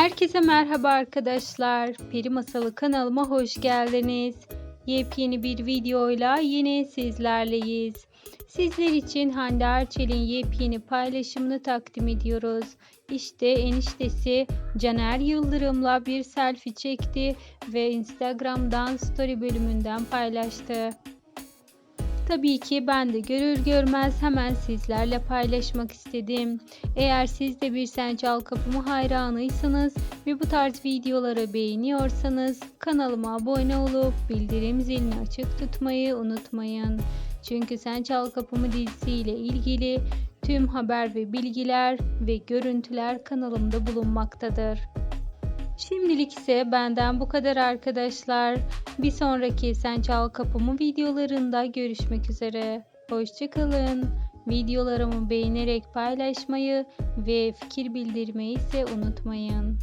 Herkese merhaba arkadaşlar. Peri Masalı kanalıma hoş geldiniz. Yepyeni bir videoyla yine sizlerleyiz. Sizler için Hande Erçel'in yepyeni paylaşımını takdim ediyoruz. İşte eniştesi Caner Yıldırım'la bir selfie çekti ve Instagram'dan story bölümünden paylaştı. Tabii ki ben de görür görmez hemen sizlerle paylaşmak istedim. Eğer siz de bir Sen Kapımı hayranıysanız ve bu tarz videoları beğeniyorsanız kanalıma abone olup bildirim zilini açık tutmayı unutmayın. Çünkü Sen Kapımı dizisiyle ilgili tüm haber ve bilgiler ve görüntüler kanalımda bulunmaktadır. Şimdilik ise benden bu kadar arkadaşlar. Bir sonraki Sen Çal Kapımı videolarında görüşmek üzere. Hoşçakalın. Videolarımı beğenerek paylaşmayı ve fikir bildirmeyi ise unutmayın.